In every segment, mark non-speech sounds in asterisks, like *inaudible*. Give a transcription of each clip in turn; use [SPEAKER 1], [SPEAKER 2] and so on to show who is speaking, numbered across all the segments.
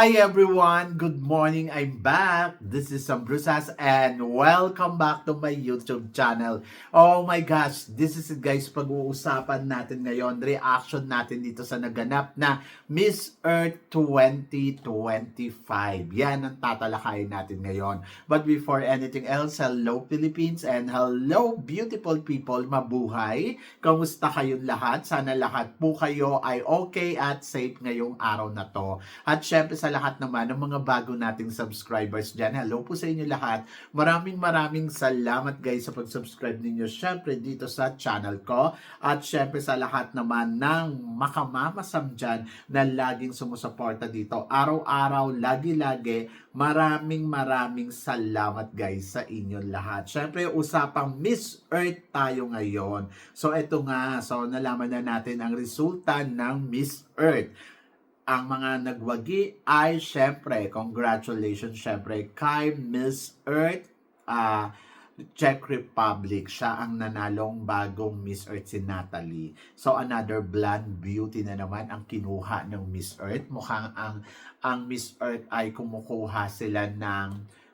[SPEAKER 1] Hi everyone! Good morning! I'm back! This is Sam and welcome back to my YouTube channel. Oh my gosh! This is it guys, pag-uusapan natin ngayon, reaction natin dito sa naganap na Miss Earth 2025. Yan ang tatalakayin natin ngayon. But before anything else, hello Philippines and hello beautiful people, mabuhay! Kamusta kayong lahat? Sana lahat po kayo ay okay at safe ngayong araw na to. At syempre sa lahat naman ng mga bago nating subscribers dyan, hello po sa inyo lahat. Maraming maraming salamat guys sa pag-subscribe ninyo syempre dito sa channel ko. At syempre sa lahat naman ng makamamasam dyan na laging sumusuporta dito. Araw-araw, lagi-lagi, maraming maraming salamat guys sa inyo lahat. Syempre usapang Miss Earth tayo ngayon. So ito nga, so nalaman na natin ang resulta ng Miss Earth ang mga nagwagi ay syempre, congratulations syempre kay Miss Earth uh, Czech Republic. Siya ang nanalong bagong Miss Earth si Natalie. So another blonde beauty na naman ang kinuha ng Miss Earth. Mukhang ang ang Miss Earth ay kumukuha sila ng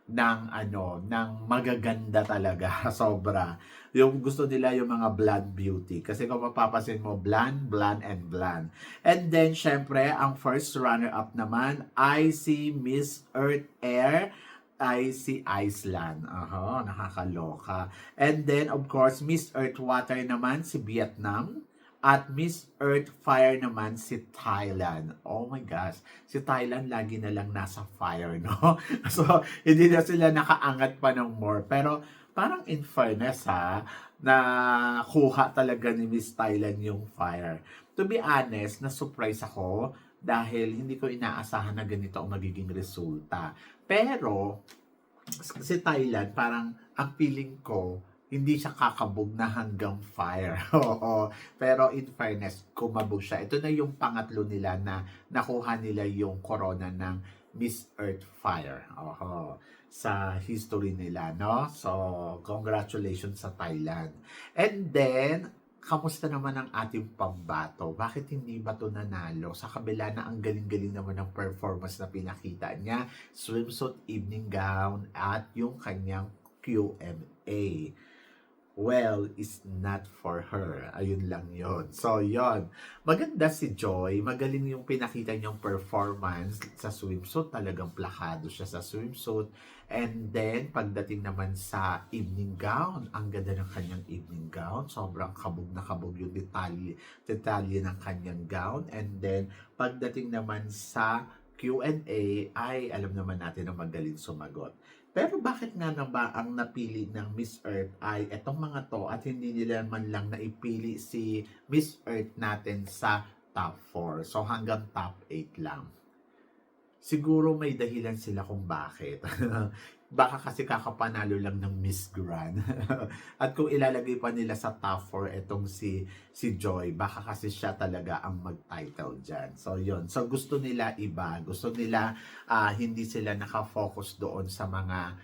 [SPEAKER 1] ng ano, ng magaganda talaga, *laughs* sobra. Yung gusto nila yung mga blonde beauty. Kasi kung mapapasin mo, blonde, blonde, and blonde. And then, syempre, ang first runner-up naman ay si Miss Earth Air ay si Iceland. Aha, nakakaloka. And then, of course, Miss Earth Water naman si Vietnam. At Miss Earth Fire naman si Thailand. Oh my gosh. Si Thailand lagi na lang nasa fire, no? *laughs* so, hindi na sila nakaangat pa ng more. Pero, parang in fairness ha, na kuha talaga ni Miss Thailand yung fire. To be honest, na-surprise ako dahil hindi ko inaasahan na ganito ang magiging resulta. Pero, si Thailand, parang ang feeling ko, hindi siya kakabog na hanggang fire. *laughs* Oo. Pero in fairness, kumabog siya. Ito na yung pangatlo nila na nakuha nila yung corona ng Miss Earth Fire. Oo. Sa history nila, no? So, congratulations sa Thailand. And then, kamusta naman ang ating pambato? Bakit hindi ba ito nanalo? Sa kabila na ang galing-galing naman ng performance na pinakita niya, swimsuit, evening gown, at yung kanyang QMA well is not for her. Ayun lang yon. So, yon. Maganda si Joy. Magaling yung pinakita niyang performance sa swimsuit. Talagang plakado siya sa swimsuit. And then, pagdating naman sa evening gown, ang ganda ng kanyang evening gown. Sobrang kabog na kabog yung detalye, detalye ng kanyang gown. And then, pagdating naman sa Q&A, ay alam naman natin na magaling sumagot. Pero bakit nga na ba ang napili ng Miss Earth ay etong mga to at hindi nila man lang naipili si Miss Earth natin sa top 4. So hanggang top 8 lang. Siguro may dahilan sila kung bakit. *laughs* Baka kasi kakapanalo lang ng Miss Grand. *laughs* At kung ilalagay pa nila sa top 4 etong si si Joy, baka kasi siya talaga ang mag-title diyan. So yon. So gusto nila iba, gusto nila uh, hindi sila naka-focus doon sa mga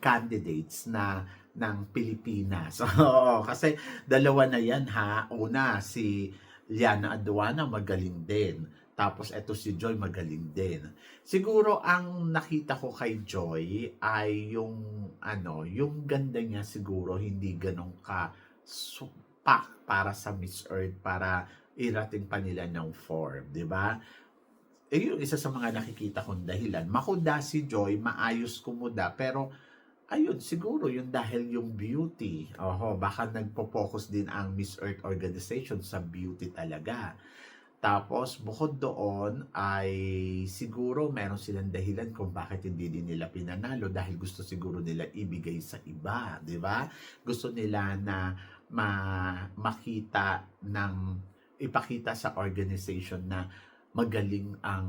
[SPEAKER 1] candidates na ng Pilipinas. *laughs* So, kasi dalawa na yan ha. Una si Liana Aduana magaling din. Tapos eto si Joy magaling din. Siguro ang nakita ko kay Joy ay yung ano, yung ganda niya siguro hindi ganun ka supak para sa Miss Earth para irating pa nila ng form, 'di ba? Eh yung isa sa mga nakikita kong dahilan. Makuda si Joy, maayos kumuda, pero ayun, siguro yung dahil yung beauty. Oho, baka nagpo-focus din ang Miss Earth organization sa beauty talaga. Tapos, bukod doon ay siguro meron silang dahilan kung bakit hindi din nila pinanalo dahil gusto siguro nila ibigay sa iba, di ba? Gusto nila na ma makita ng ipakita sa organization na magaling ang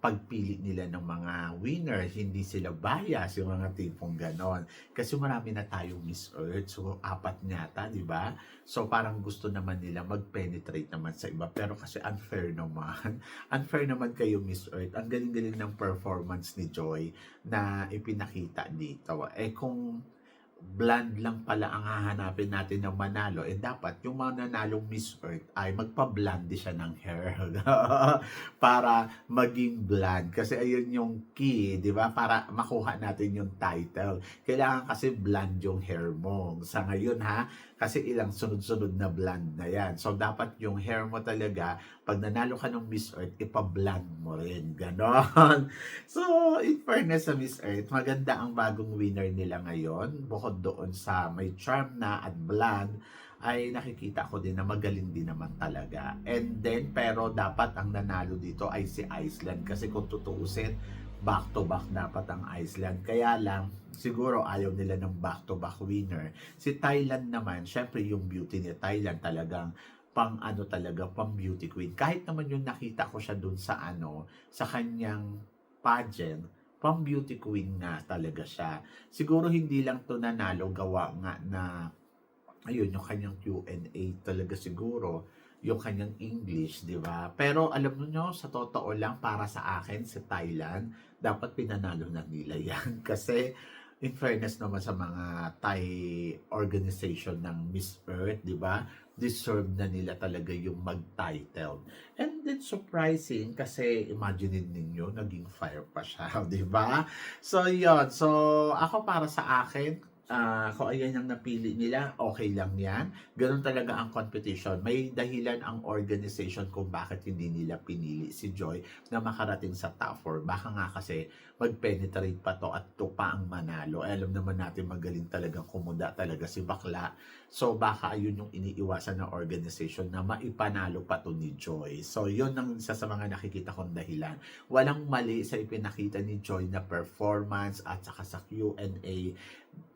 [SPEAKER 1] pagpili nila ng mga winner. Hindi sila bias, yung mga tipong ganon. Kasi marami na tayong Miss Earth. So, apat nyata, di ba? So, parang gusto naman nila mag-penetrate naman sa iba. Pero kasi unfair naman. *laughs* unfair naman kayo, Miss Earth. Ang galing-galing ng performance ni Joy na ipinakita dito. Eh, kung blonde lang pala ang hahanapin natin ng manalo, eh dapat yung mga nanalong Miss Earth ay magpa-blonde siya ng hair *laughs* para maging blonde. Kasi ayun yung key, di ba? Para makuha natin yung title. Kailangan kasi blonde yung hair mo. Sa ngayon ha, kasi ilang sunod-sunod na blonde na yan. So dapat yung hair mo talaga, pag nanalo ka ng Miss Earth, ipa-blonde mo rin. Ganon. *laughs* So, in fairness sa Miss Earth, maganda ang bagong winner nila ngayon. Bukod doon sa may charm na at blonde, ay nakikita ko din na magaling din naman talaga. And then, pero dapat ang nanalo dito ay si Iceland. Kasi kung tutuusin, back to back dapat ang Iceland. Kaya lang, siguro ayaw nila ng back to back winner. Si Thailand naman, syempre yung beauty ni Thailand talagang pang ano talaga, pang beauty queen. Kahit naman yung nakita ko siya dun sa ano, sa kanyang pageant, pang beauty queen nga talaga siya. Siguro hindi lang to nanalo gawa nga na ayun yung kanyang Q&A talaga siguro yung kanyang English, di ba? Pero alam niyo sa totoo lang para sa akin si Thailand, dapat pinanalo na nila *laughs* yan kasi in fairness naman sa mga Thai organization ng Miss Earth, di ba? Deserve na nila talaga yung mag-title. And then surprising kasi imagine ninyo, naging fire pa siya, *laughs* di ba? So, yon So, ako para sa akin, ah kung ayan ang napili nila, okay lang yan. Ganun talaga ang competition. May dahilan ang organization kung bakit hindi nila pinili si Joy na makarating sa top 4. Baka nga kasi mag-penetrate pa to at to pa ang manalo. Eh, alam naman natin magaling talagang kumuda talaga si Bakla. So baka ayun yung iniiwasan ng organization na maipanalo pa to ni Joy. So yun ang isa sa mga nakikita kong dahilan. Walang mali sa ipinakita ni Joy na performance at saka sa Q&A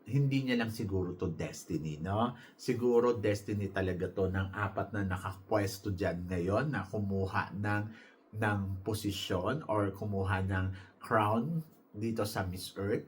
[SPEAKER 1] hindi niya lang siguro to destiny, no? Siguro destiny talaga to ng apat na nakapwesto dyan ngayon na kumuha ng ng posisyon or kumuha ng crown dito sa Miss Earth.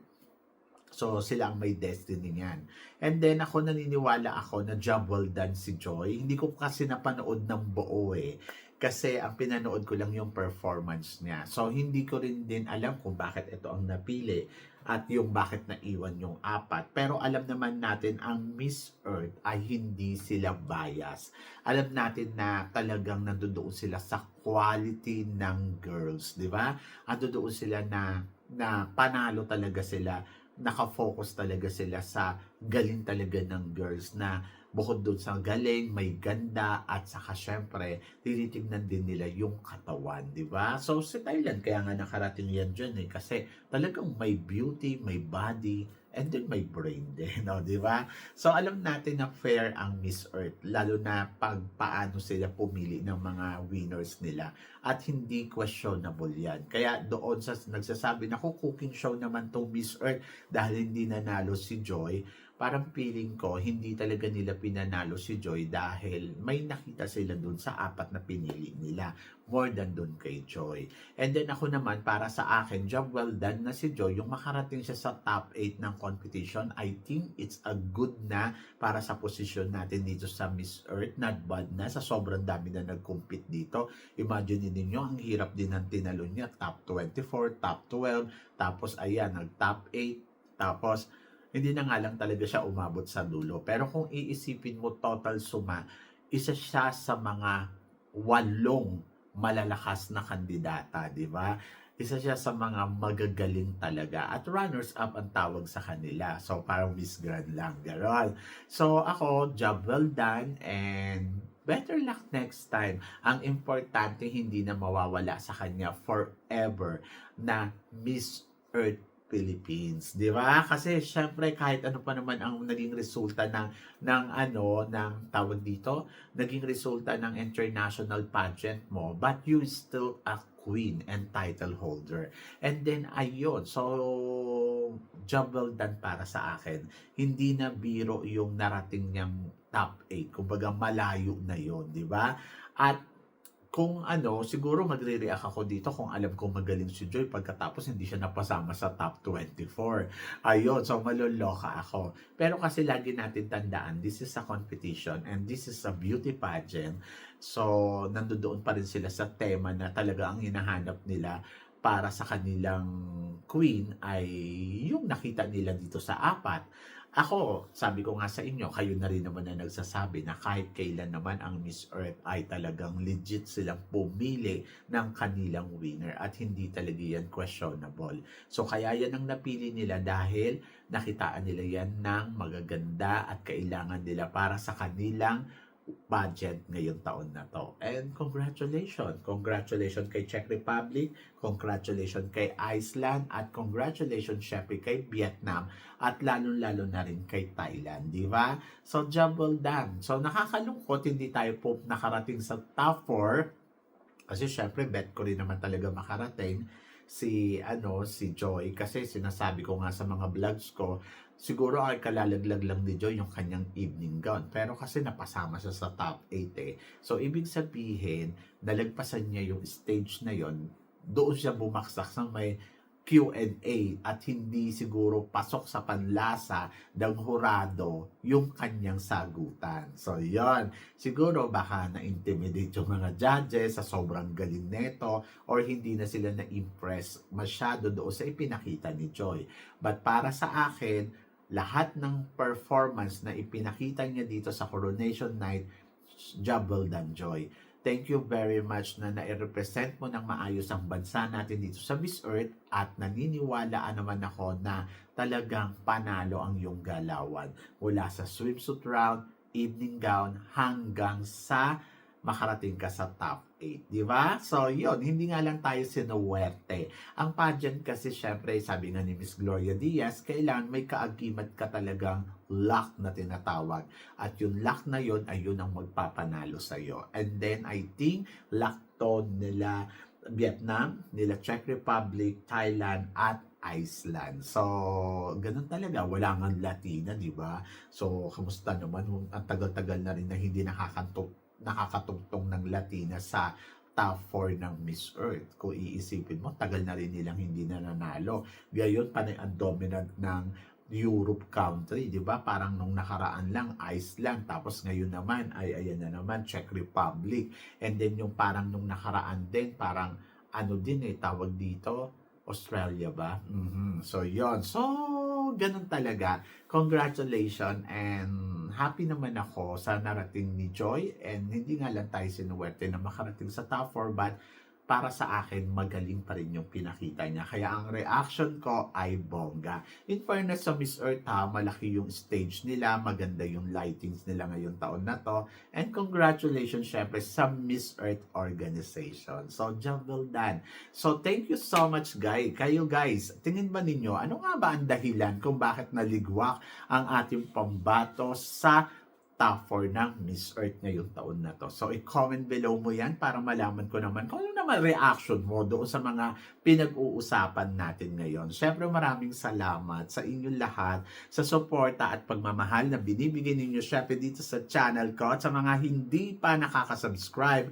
[SPEAKER 1] So, sila ang may destiny niyan. And then, ako naniniwala ako na job well done si Joy. Hindi ko kasi napanood ng buo eh. Kasi ang pinanood ko lang yung performance niya. So, hindi ko rin din alam kung bakit ito ang napili at yung bakit naiwan yung apat. Pero alam naman natin ang Miss Earth ay hindi sila bias. Alam natin na talagang nandoon sila sa quality ng girls, di ba? Nandoon sila na na panalo talaga sila nakafocus talaga sila sa galing talaga ng girls na bukod doon sa galing, may ganda, at saka syempre, tinitignan din nila yung katawan, di ba? So, si Thailand, kaya nga nakarating yan dyan eh, kasi talagang may beauty, may body, and then may brain *laughs* din, no, di ba? So, alam natin na fair ang Miss Earth, lalo na pag paano sila pumili ng mga winners nila. At hindi questionable yan. Kaya doon sa nagsasabi na cooking show naman to Miss Earth dahil hindi nanalo si Joy, parang feeling ko, hindi talaga nila pinanalo si Joy dahil may nakita sila dun sa apat na pinili nila. More than dun kay Joy. And then ako naman, para sa akin, job well done na si Joy. Yung makarating siya sa top 8 ng competition, I think it's a good na para sa posisyon natin dito sa Miss Earth. Not bad na sa sobrang dami na nag-compete dito. Imagine ninyo, ang hirap din ng tinalo niya. Top 24, top 12, tapos ayan, nag-top 8, tapos hindi na nga lang talaga siya umabot sa dulo. Pero kung iisipin mo total suma, isa siya sa mga walong malalakas na kandidata, di ba? Isa siya sa mga magagaling talaga. At runners-up ang tawag sa kanila. So, parang Miss Grand lang. Ganon. So, ako, job well done and better luck next time. Ang importante, hindi na mawawala sa kanya forever na Miss Earth Philippines, 'di ba? Kasi syempre kahit ano pa naman ang naging resulta ng ng ano ng tawag dito, naging resulta ng international pageant mo, but you still a queen and title holder. And then ayun, so job well done para sa akin. Hindi na biro yung narating niyang top 8. Kumbaga malayo na 'yon, 'di ba? At kung ano, siguro magre-react ako dito kung alam kong magaling si Joy pagkatapos hindi siya napasama sa top 24. Ayun, so maloloka ako. Pero kasi lagi natin tandaan, this is a competition and this is a beauty pageant. So, nandoon pa rin sila sa tema na talaga ang hinahanap nila para sa kanilang queen ay yung nakita nila dito sa apat. Ako, sabi ko nga sa inyo, kayo na rin naman na nagsasabi na kahit kailan naman ang Miss Earth ay talagang legit silang pumili ng kanilang winner at hindi talaga yan questionable. So kaya yan ang napili nila dahil nakitaan nila yan ng magaganda at kailangan nila para sa kanilang budget ngayong taon na to. And congratulations! Congratulations kay Czech Republic, congratulations kay Iceland, at congratulations syempre kay Vietnam, at lalong-lalo na rin kay Thailand, di ba? So, job well done. So, nakakalungkot, hindi tayo po nakarating sa top 4, kasi syempre, bet ko rin naman talaga makarating si ano si Joy kasi sinasabi ko nga sa mga vlogs ko siguro ay kalalaglag lang ni Joy yung kanyang evening gown pero kasi napasama siya sa top 8 eh so ibig sabihin nalagpasan niya yung stage na yon doon siya bumaksak sa may Q&A at hindi siguro pasok sa panlasa ng hurado yung kanyang sagutan. So, yon Siguro baka na-intimidate yung mga judges sa sobrang galing neto or hindi na sila na-impress masyado doon sa ipinakita ni Joy. But para sa akin, lahat ng performance na ipinakita niya dito sa Coronation Night, job well done, Joy. Thank you very much na nai-represent mo ng maayos ang bansa natin dito sa Miss Earth at naniniwala naman ako na talagang panalo ang iyong galawan mula sa swimsuit round, evening gown hanggang sa makarating ka sa top 8, di ba? So, yun, hindi nga lang tayo sinuwerte. Ang pageant kasi, syempre, sabi nga ni Miss Gloria Diaz, kailangan may kaagimat ka talagang luck na tinatawag. At yung luck na yun ay yun ang magpapanalo sa'yo. And then, I think, luck to nila Vietnam, nila Czech Republic, Thailand, at Iceland. So, ganun talaga. Wala nga Latina, di ba? So, kamusta naman? Ang tagal-tagal na rin na hindi nakakantok nakakatugtong ng Latina sa top 4 ng Miss Earth. Kung iisipin mo, tagal na rin nilang hindi na nanalo. Gayon, panay ang dominant ng Europe country, di ba? Parang nung nakaraan lang, Iceland, tapos ngayon naman, ay ayan na naman, Czech Republic. And then yung parang nung nakaraan din, parang ano din eh, tawag dito, Australia ba? Mhm. So, yon So, ganun talaga. Congratulations and happy naman ako sa narating ni Joy and hindi nga lang tayo sinuwerte na makarating sa top 4 but para sa akin, magaling pa rin yung pinakita niya. Kaya ang reaction ko ay bongga. In fairness sa Miss Earth ha, malaki yung stage nila, maganda yung lightings nila ngayong taon na to. And congratulations syempre sa Miss Earth organization. So, job well done. So, thank you so much guys. Kayo guys, tingin ba ninyo, ano nga ba ang dahilan kung bakit naligwak ang ating pambato sa top 4 ng Miss Earth ngayong taon na to. So, i-comment below mo yan para malaman ko naman kung ano naman reaction mo doon sa mga pinag-uusapan natin ngayon. Siyempre, maraming salamat sa inyong lahat sa suporta at pagmamahal na binibigay ninyo syempre dito sa channel ko at sa mga hindi pa nakaka-subscribe